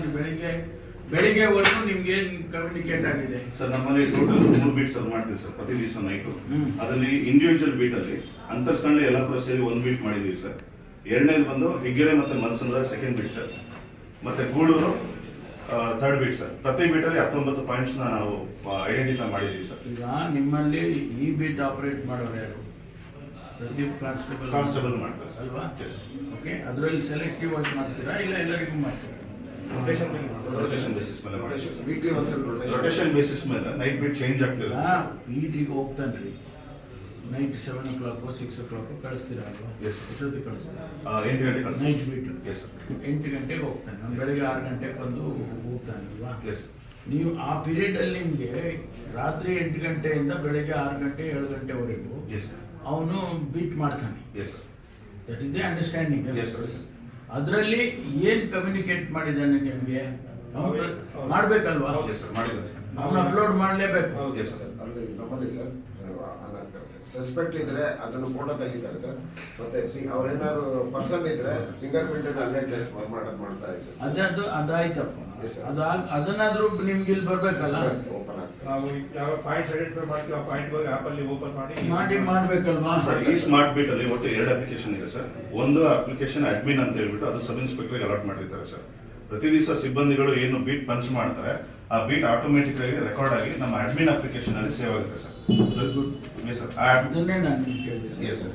ರಾತ್ರಿಯಲ್ಲಿ ಬೆಳಿಗ್ಗೆ ಬೆಳಿಗ್ಗೆವರೆಗೂ ನಿಮ್ಗೆ ಏನ್ ಕಮ್ಯುನಿಕೇಟ್ ಆಗಿದೆ? ಸರ್ ನಮ್ಮಲ್ಲಿ ಟೋಟಲ್ ಮೂರು ಬೀಟ್ ಸರ್ ಮಾಡ್ತೀವಿ ಸರ್ ಪ್ರತಿ ದಿವಸ ನೈಟು ಅದರಲ್ಲಿ ಇಂಡಿವಿಜುವಲ್ ಬೀಟ್ ಅಲ್ಲಿ ಅಂತರ್ಸ್ಥಳೀಯ ಎಲ್ಲ ಸೇರಿ ಒಂದು ಬೀಟ್ ಮಾಡಿದೀವಿ ಸರ್. ಎರಡನೇದು ಬಂದು ಹಿಗ್ಗೆರೆ ಮತ್ತೆ ಮನಸಂದ್ರ ಸೆಕೆಂಡ್ ಬೀಟ್ ಸರ್. ಮತ್ತೆ ಗೂಳೂರು ಥರ್ಡ್ ಬೀಟ್ ಸರ್. ಪ್ರತಿ ಬೀಟಲ್ಲಿ ಹತ್ತೊಂಬತ್ತು ಪಾಯಿಂಟ್ಸ್ ನಾವು ಐಡೆಂಟಿಫೈ ಮಾಡಿದೀವಿ ಸರ್. ಈಗ ನಿಮ್ಮಲ್ಲಿ ಈ ಬೀಟ್ ಆಪರೇಟ್ ಮಾಡೋರು ಯಾರು? ಪ್ರದೀಪ್ ಕಾನ್ಸ್ಟೇಬಲ್ ಕಾನ್ಸ್ಟೇಬಲ್ ಮಾಡ್ತಾರೆ ಅಲ್ವಾ? ಓಕೆ ಅದರಲ್ಲಿ ಸೆಲೆಕ್ಟಿವ್ ಆಗಿ ಮಾಡ್ತೀರಾ? ಇಲ್ಲ ಎಲ್ಲರಿಗೂ ಮಾಡ್ತೀರಾ? ರೊಟೇಷನ್ ಬೇಸಿಸ್ ಮೇಲೆ ಮಾಡ್ತೀವಿ. ಸರ್ ವೀಕ್ಲಿ ಒಂದ್ಸಲ ರೊಟೇಷನ್ ಬೇಸಿಸ್ ಮೇಲೆ ನೈಟ್ ಬೀಟ್ ಚೇಂಜ್ ಆಗ್ತಿದೆ ಹೋಗ್ತಾನೆ ರೀ. Night seven o'clock six o'clock ಕಳಿಸ್ತೀರಾ ಅಲ್ವಾ Yes. ಎಷ್ಟೊತ್ತಿಗೆ ಕಳಿಸ್ತೀರಾ? ಎಂಟು ಗಂಟೆ ಕಳಿಸಿ ನೈಟ್ ಬೀಟ್ ಎಸ್ ಸರ್ ಎಂಟು ಗಂಟೆಗೆ ಹೋಗ್ತಾನೆ. ನಾನು ಬೆಳಗ್ಗೆ ಆರು ಗಂಟೆಗೆ ಬಂದು ಹೋಗ್ತಾನೆ ಅಲ್ವಾ ಎಸ್ ನೀವು ಆ ಪೀರಿಯಡ್ ಅಲ್ಲಿ ನಿಮಗೆ ರಾತ್ರಿ ಎಂಟು ಗಂಟೆಯಿಂದ ಬೆಳಗ್ಗೆ ಆರು ಗಂಟೆ ಏಳು ಗಂಟೆವರೆಗೂ ಎಸ್ ಅವನು ಬೀಟ್ ಮಾಡ್ತಾನೆ. Yes that is the understanding Yes, sir. ಅದರಲ್ಲಿ ಏನು ಕಮ್ಯುನಿಕೇಟ್ ಮಾಡಿದ್ದಾನೆ ನಿಮಗೆ? ಮಾಡ್ಬೇಕಲ್ವಾ? ಅವ್ನ ಅಪ್ಲೋಡ್ ಮಾಡಲೇಬೇಕು. Yes, sir. ಅಲ್ಲಿ ನಮ್ಮಲ್ಲಿ ಸರ್ ಸಸ್ಪೆಕ್ಟ್ ಇದ್ರೆ ಅದನ್ನು ಫೋಟೋ ತೆಗಿತಾರೆ ಸರ್. ಮತ್ತೆ ಅವ್ರೇನಾದ್ರು ಪರ್ಸನ್ ಇದ್ರೆ ಫಿಂಗರ್ ಪ್ರಿಂಟ್ ಅಲ್ಲೇ ಟ್ರೇಸ್ ಮಾಡೋದು ಮಾಡ್ತಾ ಇದ್ದಾರೆ ಅದು ಅದಾಯ್ತಪ್ಪ ಅದು sir. ಅದ ಅದನ್ನಾದ್ರೂ ನಿಮ್ಗೆ ಇಲ್ಲಿ ಬರ್ಬೇಕಲ್ಲ? ನಾವು ಯಾವ ಪಾಯಿಂಟ್ಸ್ ಐಡೆಂಟಿಫೈ ಮಾಡ್ತೀವಿ ಆ ಪಾಯಿಂಟ್ ಬಗ್ಗೆ ಆಪ್ ಅಲ್ಲಿ ಓಪನ್ ಮಾಡಿ. ಮಾಡಿ ಮಾಡ್ಬೇಕಲ್ವಾ? ಸರ್ ಈ ಸ್ಮಾರ್ಟ್ ಬೀಟ್ ಅಲ್ಲಿ ಒಟ್ಟು ಎರಡು ಅಪ್ಲಿಕೇಶನ್ ಇದೆ ಸರ್ ಒಂದು ಅಪ್ಲಿಕೇಶನ್ ಅಡ್ಮಿನ್ ಅಂತ ಹೇಳ್ಬಿಟ್ಟು ಅದು ಸಬ್ ಇನ್ಸ್ಪೆಕ್ಟರ್ ಅಲಾಟ್ ಮಾಡಿರ್ತಾರೆ ಸರ್ ಪ್ರತಿ ದಿವಸ ಸಿಬ್ಬಂದಿಗಳು ಏನು ಬೀಟ್ ಪಂಚ್ ಮಾಡ್ತಾರೆ ಆ ಬೀಟ್ ಆಟೋಮೆಟಿಕ್ ಆಗಿ ರೆಕಾರ್ಡ್ ಆಗಿ ನಮ್ಮ ಅಡ್ಮಿನ್ ಅಪ್ಲಿಕೇಶನ್ ಅಲ್ಲಿ ಸೇವ್ ಆಗುತ್ತೆ ಸರ್. Yes, sir. ಆ- ಅದನ್ನೇ ನಾನು ಕೇಳ್ತೀನಿ sir.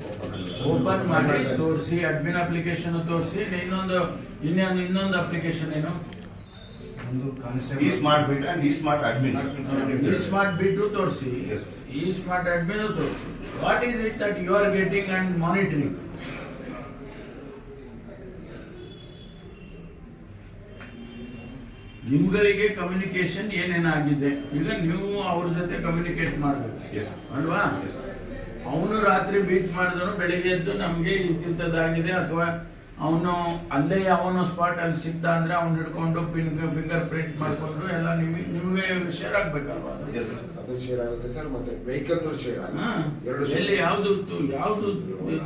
ಓಪನ್ ಮಾಡಿ ತೋರಿಸಿ ಅಡ್ಮಿನ್ ಅಪ್ಲಿಕೇಶನ್ ತೋರಿಸಿ ಇನ್ನೊಂದು ಇನ್ನೊಂದು ಇನ್ನೊಂದು ಅಪ್ಲಿಕೇಶನ್ ಏನು ಈ ಸ್ಮಾರ್ಟ್ ಬೀಟ್ ಅಂಡ್ ಈ ಸ್ಮಾರ್ಟ್ ಅಡ್ಮಿನ್ ಈ ಸ್ಮಾರ್ಟ್ ಬಿಟ್ಟು ತೋರಿಸಿ. ಈ ಸ್ಮಾರ್ಟ್ ಅಡ್ಮಿನ್ ತೋರಿಸಿ what is it that you are getting and monitoring ನಿಮ್ಗಳಿಗೆ communication ಏನೇನಾಗಿದೆ? ಈಗ ನೀವು ಅವ್ರ ಜೊತೆ ಕಮ್ಯುನಿಕೇಟ್ ಮಾಡಬೇಕು. ಅಲ್ವಾ? ಅವನು ರಾತ್ರಿ ಬೀಟ್ ಮಾಡಿದನು ಬೆಳಿಗ್ಗೆ ಎದ್ದು ನಮ್ಗೆ ಇಂತಿಂತದ್ದಾಗಿದೆ ಅಥವಾ ಅವನು ಅಲ್ಲೇ ಯಾವನೋ ಸ್ಪಾಟ್ ಅಲ್ಲಿ ಸಿದ್ಧ ಅಂದ್ರೆ ಅವ್ನು ಹಿಡ್ಕೊಂಡು ಫಿಂಗರ್ ಪ್ರಿಂಟ್ ಮಾಡಿಕೊಂಡು ಎಲ್ಲ ನಿಮಗೆ ನಿಮಗೆ ಶೇರ್ ಆಗ್ಬೇಕಲ್ವಾ ಅದು? ಶೇರ್ ಆಗುತ್ತೆ ಸರ್ ಮತ್ತೆ ವೆಹಿಕಲ್ ಶೇರ್. ಎಲ್ಲಿ ಯಾವ್ದು ಯಾವ್ದು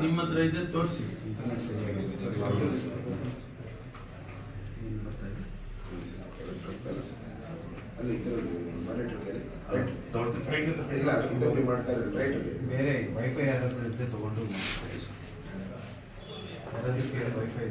ನಿಮ್ಮ ಹತ್ರ ಇದೆ? ತೋರಿಸಿ. ಅಲ್ಲಿ ಇದರಲ್ಲಿ ಮಾನಿಟರ್ ರೈಟ್ ಇಲ್ಲ ಇದರಲ್ಲಿ ಮಾಡ್ತಾ ಇರೋದು ರೈಟ್ ಬೇರೆ ವೈಫೈ ಯಾರಾದ್ರೂ ಇದ್ರೆ ತಗೊಂಡು ಯಾರಾದ್ರೂ ವೈಫೈ